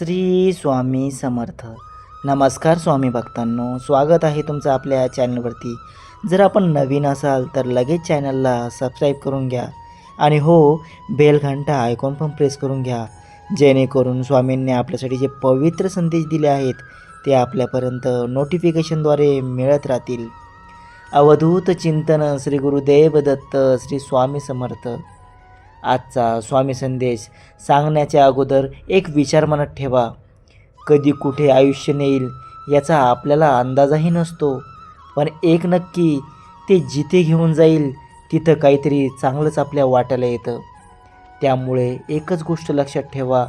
श्री स्वामी समर्थ. नमस्कार स्वामी भक्तांनो स्वागत आहे तुमचं आपल्या चॅनलवरती जर आपण नवीन असाल तर लगेच चॅनलला सबस्क्राईब करून घ्या. आणि हो बेल घंटा आयकॉन पण प्रेस करून घ्या. जेणेकरून स्वामींनी आपल्यासाठी जे पवित्र संदेश दिले आहेत ते आपल्यापर्यंत नोटिफिकेशनद्वारे मिळत राहतील. अवधूत चिंतन श्री गुरुदेव दत्त श्री स्वामी समर्थ. आजचा स्वामी संदेश सांगण्याच्या अगोदर एक विचार मनात ठेवा. कधी कुठे आयुष्य नेईल याचा आपल्याला अंदाजही नसतो. पण एक नक्की ते जिथे घेऊन जाईल तिथं काहीतरी चांगलंच आपल्या वाट्याला येतं. त्यामुळे एकच गोष्ट लक्षात ठेवा.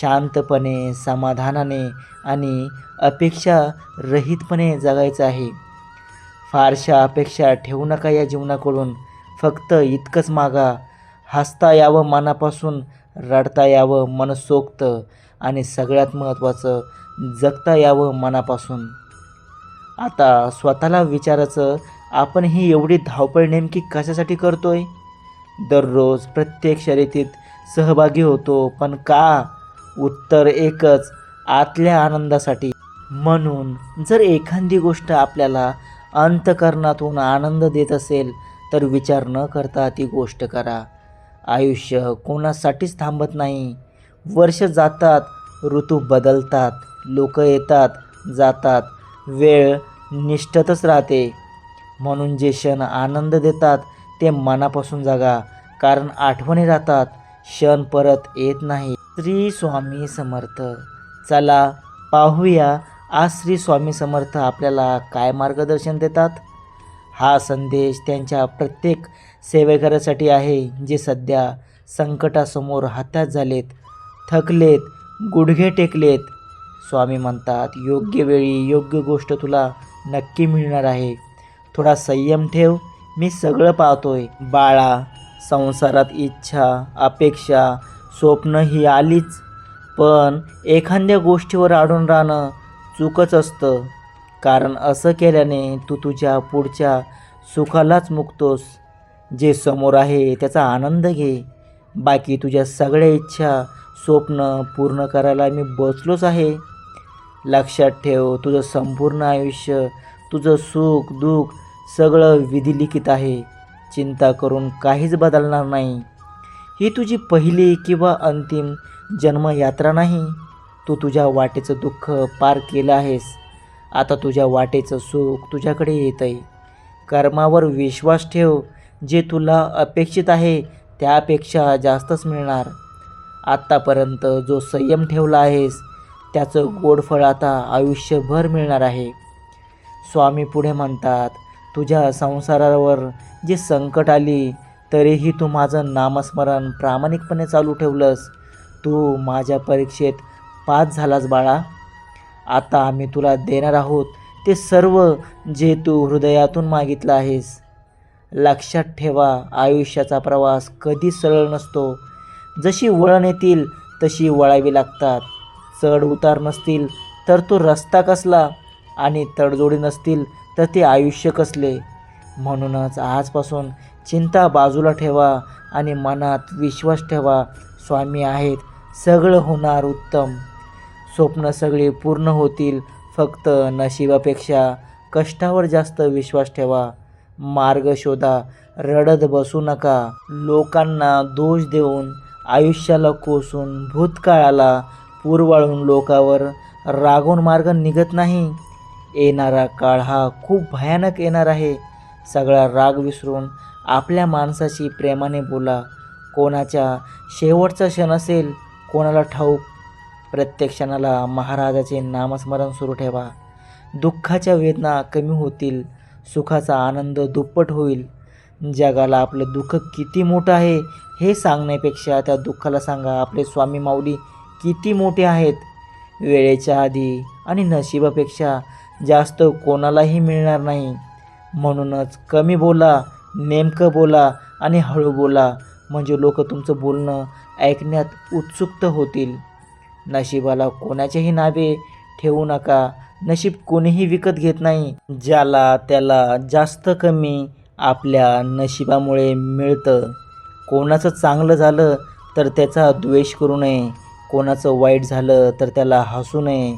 शांतपणे समाधानाने आणि अपेक्षा रहितपणे जगायचं आहे. फारशा अपेक्षा ठेवू नका या जीवनाकडून. फक्त इतकंच मागा. हसता यावं मनापासून रडता यावं मनसोक्त आणि सगळ्यात महत्त्वाचं जगता यावं मनापासून. आता स्वतःला विचारायचं आपण ही एवढी धावपळ नेमकी कशासाठी करतो आहे दररोज प्रत्येक शर्यतीत सहभागी होतो पण का? उत्तर एकच आतल्या आनंदासाठी. म्हणून जर एखादी गोष्ट आपल्याला अंतकरणातून आनंद देत असेल तर विचार न करता ती गोष्ट करा. आयुष्य कोणासाठीच थांबत नाही. वर्ष जातात ऋतू बदलतात लोक येतात जातात. वेळ निष्ठतच राहते. म्हणून जे क्षण आनंद देतात ते मनापासून जागा. कारण आठवणी राहतात क्षण परत येत नाही. श्री स्वामी समर्थ. चला पाहूया आज श्री स्वामी समर्थ आपल्याला काय मार्गदर्शन देतात? हा संदेश त्यांच्या प्रत्येक सेवेकऱ्यासाठी आहे जे सध्या संकटासमोर हातात झालेत थकलेत गुडघे टेकलेत. स्वामी म्हणतात योग्य वेळी योग्य गोष्ट तुला नक्की मिळणार आहे. थोडा संयम ठेव मी सगळं पाहतोय. बाळा संसारात इच्छा अपेक्षा स्वप्न ही आलीच. पण एखाद्या गोष्टीवर अडून राहणं चूकच असतं. कारण असं केल्याने तू तुझ्या पुढच्या सुखालाच मुकतोस. जे समोर आहे त्याचा आनंद घे. बाकी तुझ्या सगळ्या इच्छा स्वप्न पूर्ण करायला मी बसलोच आहे. लक्षात ठेव तुझं संपूर्ण आयुष्य तुझं सुख दुःख सगळं विधिलिखित आहे. चिंता करून काहीच बदलणार नाही. ही तुझी पहिली किंवा अंतिम जन्मयात्रा नाही. तू तुझ्या वाटेचं दुःख पार केलं आहेस. आता तुझ्या वाटेचं सुख तुझ्याकडे येत आहे. कर्मावर विश्वास ठेव. जे तुला अपेक्षित आहे त्यापेक्षा जास्तच मिळणार. आत्तापर्यंत जो संयम ठेवला आहेस त्याचं गोडफळ आता आयुष्यभर मिळणार आहे. स्वामी पुढे म्हणतात तुझ्या संसारावर जी संकट आली तरीही तू माझं नामस्मरण प्रामाणिकपणे चालू ठेवलंस. तू माझ्या परीक्षेत पास झालास बाळा. आता आम्ही तुला देणार आहोत ते सर्व जे तू हृदयातून मागितलं आहेस. लक्षात ठेवा आयुष्याचा प्रवास कधी सरळ नसतो. जशी वळण येतील तशी वळावी लागतात. चढ उतार नसतील तर तो रस्ता कसला? आणि तडजोडी नसतील तर ते आयुष्य कसले? म्हणूनच आजपासून चिंता बाजूला ठेवा आणि मनात विश्वास ठेवा स्वामी आहेत सगळं होणार उत्तम. स्वप्न सगळी पूर्ण होतील. फक्त नशिबापेक्षा कष्टावर जास्त विश्वास ठेवा. मार्ग शोधा. रडत बसू नका. लोकांना दोष देऊन आयुष्याला कोसून भूतकाळाला पुरवाळून लोकावर रागून मार्ग निघत नाही. येणारा काळ हा खूप भयानक येणार आहे. सगळा राग विसरून आपल्या माणसाशी प्रेमाने बोला. कोणाच्या शेवटचा क्षण असेल कोणाला ठाऊक प्रत्येक क्षणाला महाराजाचे नामस्मरण सुरू ठेवा. दुःखाच्या वेदना कमी होतील सुखाचा आनंद दुप्पट होईल. जगाला आपलं दुःख किती मोठं आहे हे सांगण्यापेक्षा त्या दुःखाला सांगा आपले स्वामी माऊली किती मोठे आहेत. वेळेच्या आधी आणि नशिबापेक्षा जास्त कोणालाही मिळणार नाही. म्हणूनच कमी बोला नेमकं बोला आणि हळू बोला म्हणजे लोक तुमचं बोलणं ऐकण्यात उत्सुक होतील. नशिबाला कोणाचेही नावे ठेवू नका. नशीब कोणीही विकत घेत नाही. ज्याला त्याला जास्त कमी आपल्या नशिबामुळे मिळतं. कोणाचं चांगलं झालं तर त्याचा द्वेष करू नये. कोणाचं वाईट झालं तर त्याला हसू नये.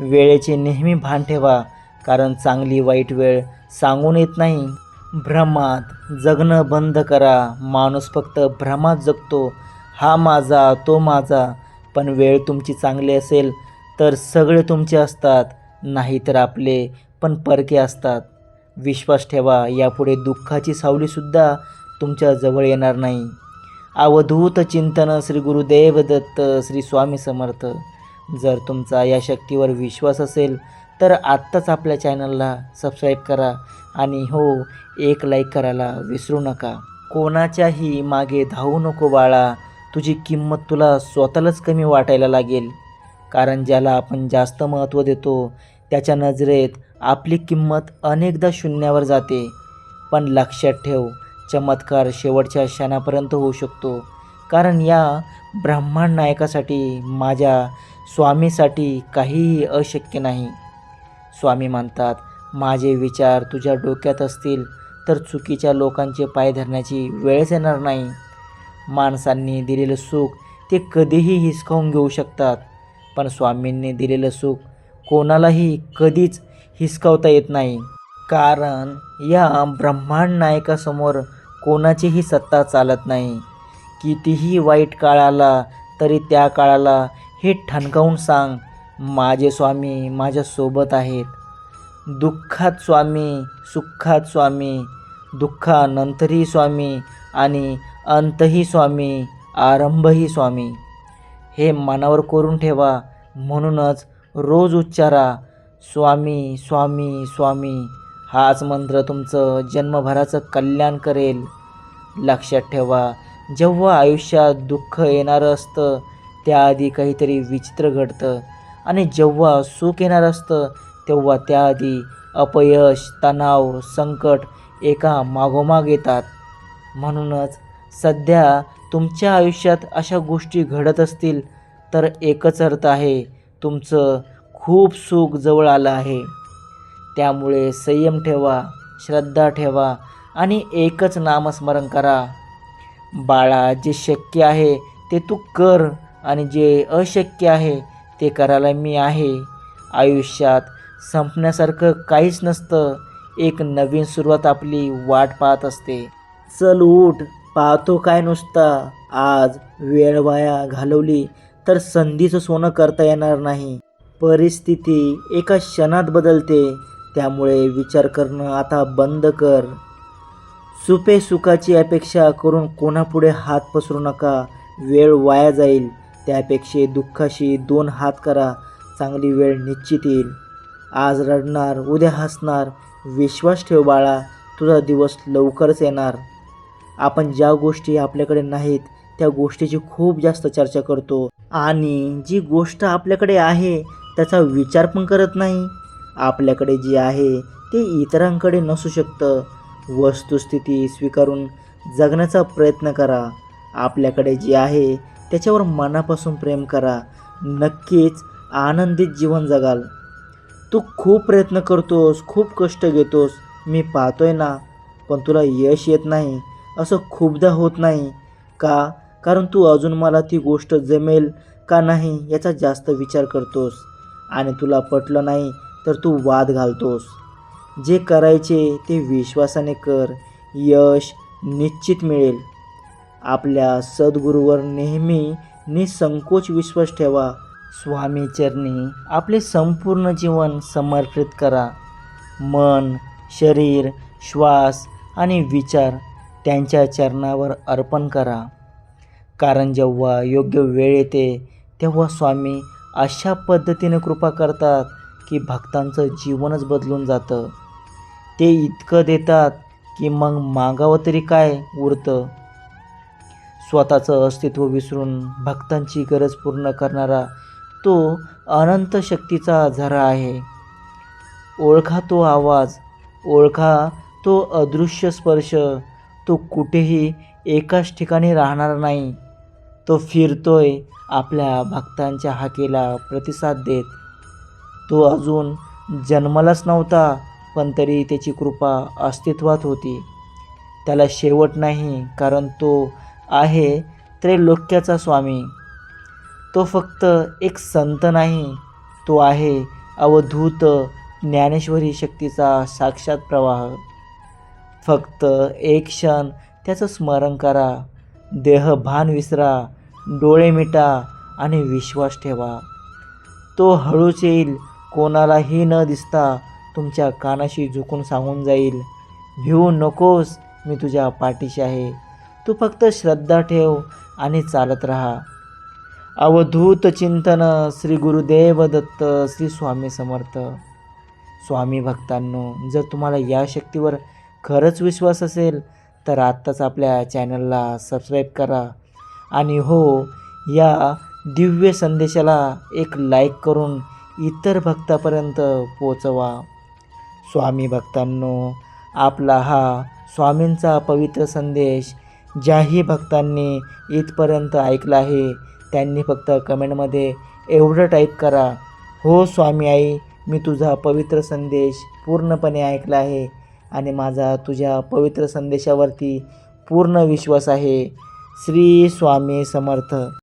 वेळेचे नेहमी भान ठेवा कारण चांगली वाईट वेळ सांगून येत नाही. भ्रमात जगणं बंद करा. माणूस फक्त भ्रमात जगतो. हा माझा तो माझा. पण वेळ तुमची चांगली असेल तर सगळे तुमचे असतात नाही तर आपले पण परके असतात. विश्वास ठेवा यापुढे दुःखाची सावलीसुद्धा तुमच्या जवळ येणार नाही. अवधूत चिंतन श्री गुरुदेव दत्त श्री स्वामी समर्थ. जर तुमचा या शक्तीवर विश्वास असेल तर आत्ताच आपल्या चॅनलला सबस्क्राईब करा आणि हो एक लाईक करायला विसरू नका. कोणाच्याही मागे धावू नको बाळा. तुझी किंमत तुला स्वतःलाच कमी वाटायला लागेल. कारण ज्याला आपण जास्त महत्त्व देतो त्याच्या नजरेत आपली किंमत अनेकदा शून्यावर जाते. पण लक्षात ठेव चमत्कार शेवटच्या क्षणापर्यंत होऊ शकतो. कारण या ब्रह्मांड नायकासाठी माझ्या स्वामीसाठी काहीही अशक्य नाही. स्वामी म्हणतात माझे विचार तुझ्या डोक्यात असतील तर चुकीच्या लोकांचे पाय धरण्याची वेळच येणार नाही. माणसांनी दिलेलं सुख ते कधीही हिसकावून घेऊ शकतात. पण स्वामींनी दिलेलं सुख कोणालाही कधीच हिसकावता येत नाही. कारण या ब्रह्मांड नायकासमोर कोणाचीही सत्ता चालत नाही. कितीही वाईट काळ आला तरी त्या काळाला हे ठणकावून सांग माझे स्वामी माझ्यासोबत आहेत. दुःखात स्वामी सुखात स्वामी दुःखानंतरही स्वामी आणि अंतही स्वामी आरंभही स्वामी. हे मनावर करून ठेवा म्हणूनच रोज उच्चारा स्वामी स्वामी स्वामी. हाच मंत्र तुमचं जन्मभराचं कल्याण करेल. लक्षात ठेवा जेव्हा आयुष्यात दुःख येणारं असतं त्याआधी काहीतरी विचित्र घडतं. आणि जेव्हा सुख येणार असतं तेव्हा त्याआधी अपयश तणाव संकट एका मागोमाग येतात. म्हणूनच सध्या तुमच्या आयुष्यात अशा गोष्टी घडत असतील तर एकच अर्थ आहे तुमचं खूप सुख जवळ आलं आहे. त्यामुळे संयम ठेवा श्रद्धा ठेवा आणि एकच नामस्मरण करा. बाळा जे शक्य आहे ते तू कर आणि जे अशक्य आहे ते करायला मी आहे. आयुष्यात संपण्यासारखं काहीच नसतं. एक नवीन सुरुवात आपली वाट पाहत असते. चल उठ. पाहतो काय नुसता. आज वेळ वाया घालवली तर संधीचं सोनं करता येणार नाही. परिस्थिती एका क्षणात बदलते. त्यामुळे विचार करणं आता बंद कर. सुपे सुखाची अपेक्षा करून कोणापुढे हात पसरू नका. वेळ वाया जाईल. त्यापेक्षा दुःखाशी दोन हात करा. चांगली वेळ निश्चित येईल. आज रडणार उद्या हसणार. विश्वास ठेव बाळा. तुझा दिवस लवकरच येणार. आपण ज्या गोष्टी आपल्याकडे नाहीत त्या गोष्टीची खूप जास्त चर्चा करतो. आणि जी गोष्ट आपल्याकडे आहे त्याचा विचार पण करत नाही. आपल्याकडे जे आहे ते इतरांकडे नसू शकतं. वस्तुस्थिती स्वीकारून जगण्याचा प्रयत्न करा. आपल्याकडे जे आहे त्याच्यावर मनापासून प्रेम करा. नक्कीच आनंदित जीवन जगाल. तू खूप प्रयत्न करतोस खूप कष्ट घेतोस. मी पाहतोय ना पण तुला यश येत नाही. असं खूपदा होत नाही. का? कारण तू अजून मला ती गोष्ट जमेल का नाही याचा जास्त विचार करतोस. आणि तुला पटलं नाही तर तू वाद घालतोस. जे करायचे ते विश्वासाने कर. यश निश्चित मिळेल. आपल्या सद्गुरूवर नेहमी निसंकोच विश्वास ठेवा. स्वामी चरणी आपले संपूर्ण जीवन समर्पित करा. मन शरीर श्वास आणि विचार त्यांच्या चरणावर अर्पण करा. कारण जेव्हा योग्य वेळ येते तेव्हा स्वामी अशा पद्धतीने कृपा करतात की भक्तांचं जीवनच बदलून जातं. ते इतकं देतात की मग मागावं तरी काय उरतं? स्वतःचं अस्तित्व विसरून भक्तांची गरज पूर्ण करणारा तो अनंत शक्तीचा झरा आहे. ओळखा तो आवाज ओळखा तो अदृश्य स्पर्श तो कुठेही एकाच ठिकाणी राहणार नाही. तो फिरतोय आपल्या भक्तांच्या हाकेला प्रतिसाद देत. तो अजून जन्मलाच नव्हता पण तरी त्याची कृपा अस्तित्वात होती. त्याला शेवट नाही कारण तो आहे त्रैलोक्याचा स्वामी. तो फक्त एक संत नाही तो आहे अवधूत ज्ञानेश्वरी शक्तीचा साक्षात प्रवाह. फक्त एक क्षण त्याचं स्मरण करा. देह भान विसरा डोळे मिटा आणि विश्वास ठेवा. तो हळूच येईल कोणालाही न दिसता तुमच्या कानाशी झुकून सांगून जाईल भिवू नकोस मी तुझ्या पाठीशी आहे. तू फक्त श्रद्धा ठेव आणि चालत राहा. अवधूत चिंतन श्री गुरुदेव दत्त श्री स्वामी समर्थ. स्वामी भक्तांनो जर तुम्हाला या शक्तीवर खरंच विश्वास असेल तर आत्ताच आपल्या चॅनलला सबस्क्राईब करा. आणि हो या दिव्य संदेशाला एक लाईक करून इतर भक्तापर्यंत पोचवा स्वामी भक्तांनो आपला हा स्वामींचा पवित्र संदेश ज्याही भक्तांनी इथपर्यंत ऐकला आहे त्यांनी फक्त कमेंटमध्ये एवढं टाईप करा हो स्वामी आई मी तुझा पवित्र संदेश पूर्णपणे ऐकला आहे. आणि माझा तुझ्या पवित्र संदेशावरती पूर्ण विश्वास आहे. श्री स्वामी समर्थ.